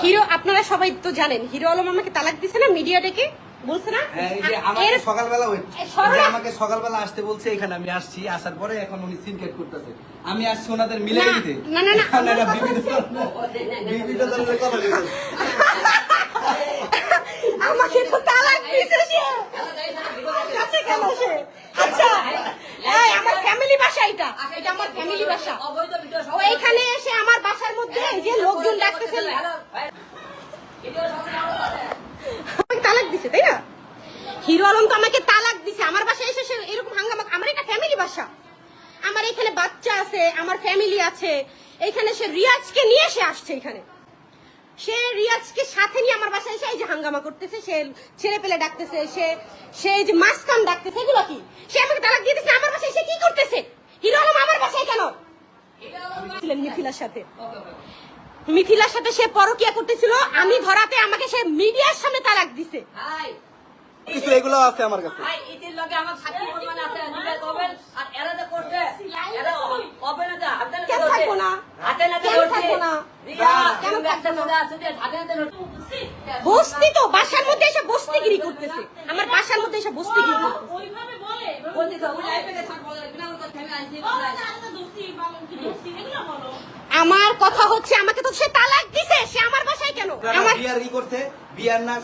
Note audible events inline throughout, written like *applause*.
Hero আপনারা সবাই তো জানেন হিরো আলম আমাকে তালাক দিছে না মিডিয়া ডেকে বলছে না হ্যাঁ, যে আমাকে সকালবেলা আমাকে সকালবেলা আসতে বলছে এখানে আমি আসছি আসার পরে এখন উনি সিনকেট করতেছে আমি আসছি ওনাদের মিলে দিতে না, না, না, এখন এরা আমার বিভিন্ন ধরনের- বিভিন্ন ধরনের কথা বলছে। আমাকে তো তালাক দিছে সে আমার কাছে কেন সে আচ্ছা এই আমার ফ্যামিলি বাসা এটা এটা আমার ফ্যামিলি বাসা। এইখানে এসে আমার বাসার মধ্যে এই যে লোকজন ডাকতেছে। আমাকে তালাক দিছে তাই না? হিরো আলম তো আমাকে তালাক দিছে। আমার বাসায় এসে এরকম হাঙ্গামা আমার এটা ফ্যামিলি বাসা। আমার এখানে বাচ্চা আছে আমার ফ্যামিলি আছে। এখানে সে রিয়াজকে নিয়ে সে আসছে এখানে। সে রিয়াজকে সাথে নিয়ে আমার বাসায় এসে এই যে হাঙ্গামা করতেছে সে ছেলে পেলে ডাকতেছে সে সে যে মাসকাম ডাকতেছে এগুলো কি সে আমাকে তালাক দিয়ে দিচ্ছে আমার বাসায় সে কি করতেছে হিরো আলম আমার বাসায় কেন ছিলেন মিথিলার সাথে। মিথিলার সাথে সে পরকিয়া করতেছিল আমি ধরাতে আমাকে সে মিডিয়ার সামনে তালাক দিছে। কিছু এগুলো আছে আমার কাছে। কেন থাকব না? কেন থাকব না? কেন থাকব না? বস্তি তো বাসার মধ্যে এসে বস্তিগিরি করতেছে। আমার বাসার মধ্যে এসে বস্তিগিরি করতেছে। ওইভাবে বলে এগুলো বলো। আমার কথা হচ্ছে আমাকে তো সে তালাক দিছে সে আমার বাসায় কেন? আমার বিয়ার ই বিয়ার না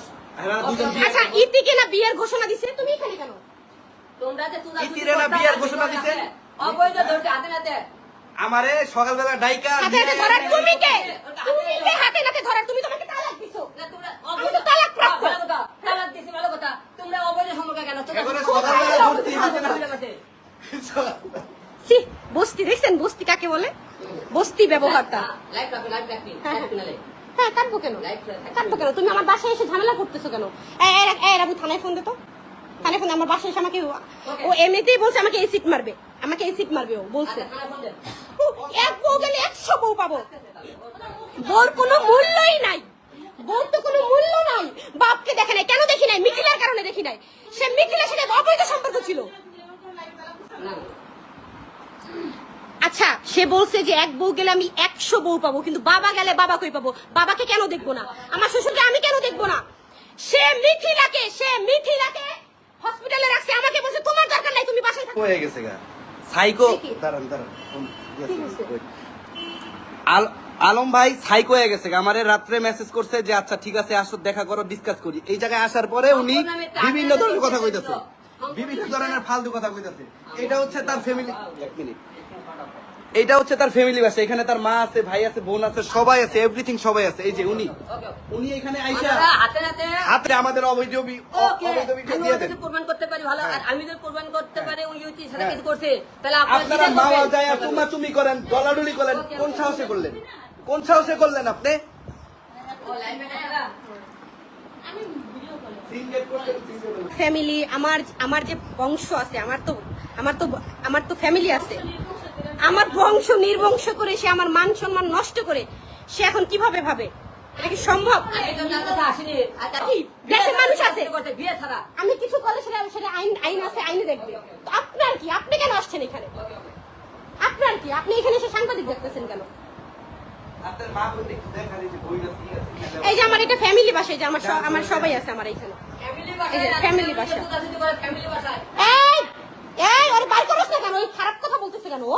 এরা দুজন বিয়ে আচ্ছা ইতিকে না বিয়ের ঘোষণা দিছে? তুমি এখানে কেন? ইতিরে না বিয়ার ঘোষণা দিছে? অবৈধ ধরতে হাতে নাতে। আমারে সকালবেলা ডাইকা হাতে হাতে ধরার তুমি কে? তুমি কে হাতে নাতে ধরার? তুমি তোমাকে তালাক দিছো না তোমরা আমি তো তালাক প্রাপ্ত। ভালো কথা তালাক দিছি ভালো কথা তোমরা অবৈধ সম্পর্কে কেন এবারে সকালবেলা ভর্তি হইতে না। *laughs* ছি বস্তি দেখছেন বস্তি কাকে বলে? বস্তি ব্যবহারটা। হ্যাঁ, হ্যাঁ। হ্যাঁ কাটবো কেন? কাটবো কেন? তুমি আমার বাসায় এসে ঝামেলা করতেছো কেন? রাবু থানায় ফোন দে তো। থানায় ফোন আমার বাসায় এসে আমাকে ও এমনিতেই বলছে আমাকে এসিড মারবে। আমাকে এসিড মারবে ও বলছে। আচ্ছা এক বউ গেলে একশো বউ পাবো। বউর কোনো মূল্যই নাই। বউর তো কোনো মূল্য নাই। বাপকে দেখে নাই কেন দেখি নাই? মিথিলার কারণে দেখি নাই। সে মিথিলার সাথে অবৈধ সম্পর্ক ছিল। আচ্ছা সে বলছে যে এক বউ গেলে আমি একশো বউ পাবো কিন্তু বাবা গেলে বাবা কই পাবো? বাবাকে কেন দেখব না? আমার শ্বশুরকে আমি কেন দেখব না? সে মিথিলাকে সে মিথিলাকে হসপিটালে রাখছে। আমাকে বলছে তোমার দরকার নাই তুমি বাসায় থাকো। হয়ে গেছে গা। সাইকো দাঁড়ান দাঁড়ান। আল- আলম ভাই সাইকো হয়ে গেছে। আমারে রাত্রে মেসেজ করছে যে আচ্ছা ঠিক আছে আসো দেখা করো ডিসকাস করি। এই জায়গায় আসার পরে উনি বিভিন্ন ধরনের কথা কইতাছে। বিভিন্ন ধরনের ফালতু কথা কইতাছে। এটা হচ্ছে তার ফ্যামিলি এক মিনিট। এটা হচ্ছে তার ফ্যামিলি বাসা। এখানে তার মা আছে ভাই আছে বোন আছে সবাই আছে এভরিথিং সবাই আছে। এই যে উনি। উনি এখানে আইসা আমরা হাতে হাতে আমাদের অবৈধ অবৈধ আমি দিয়ে দেন। যদি প্রমাণ করতে পারি ভালো। আর আমি যদি প্রমাণ করতে পারি ওই ইউটি সাথে হ্যাঁ। কিছু করছে তাহলে আপনারা আপনারা মামা যায় তুমা তুমি করেন ডলাডুলি করেন। কোন সাহসে করলেন? কোন সাহসে করলেন আপনি ও লাইভে দেখা আমি ভিডিও কলে ফ্যামিলি আমার আমার যে বংশ আছে, আমার তো আমার তো আমার তো ফ্যামিলি আছে। আমার বংশ নির্বংশ করে সে আমার মান সম্মান নষ্ট করে, সে এখন কীভাবে ভাবে? এটা কি সম্ভব? মানুষ আছে। আমি কিছু করলে সেটা সেটা আইন আইন আছে, আইনে দেখবে। আপনার কি? আপনি কেন আসছেন এখানে? আপনার কি? আপনি এখানে এসে সাংবাদিক দেখতেছেন কেন? এই যে আমার এটা ফ্যামিলি বাসা এই যে আমার আমার সবাই আছে আমার এখানে। ফ্যামিলি এই যে family বাসা। এই এই ওর বাইর করছ না কেন? ওই খারাপ কথা বলতেছে কেন ও?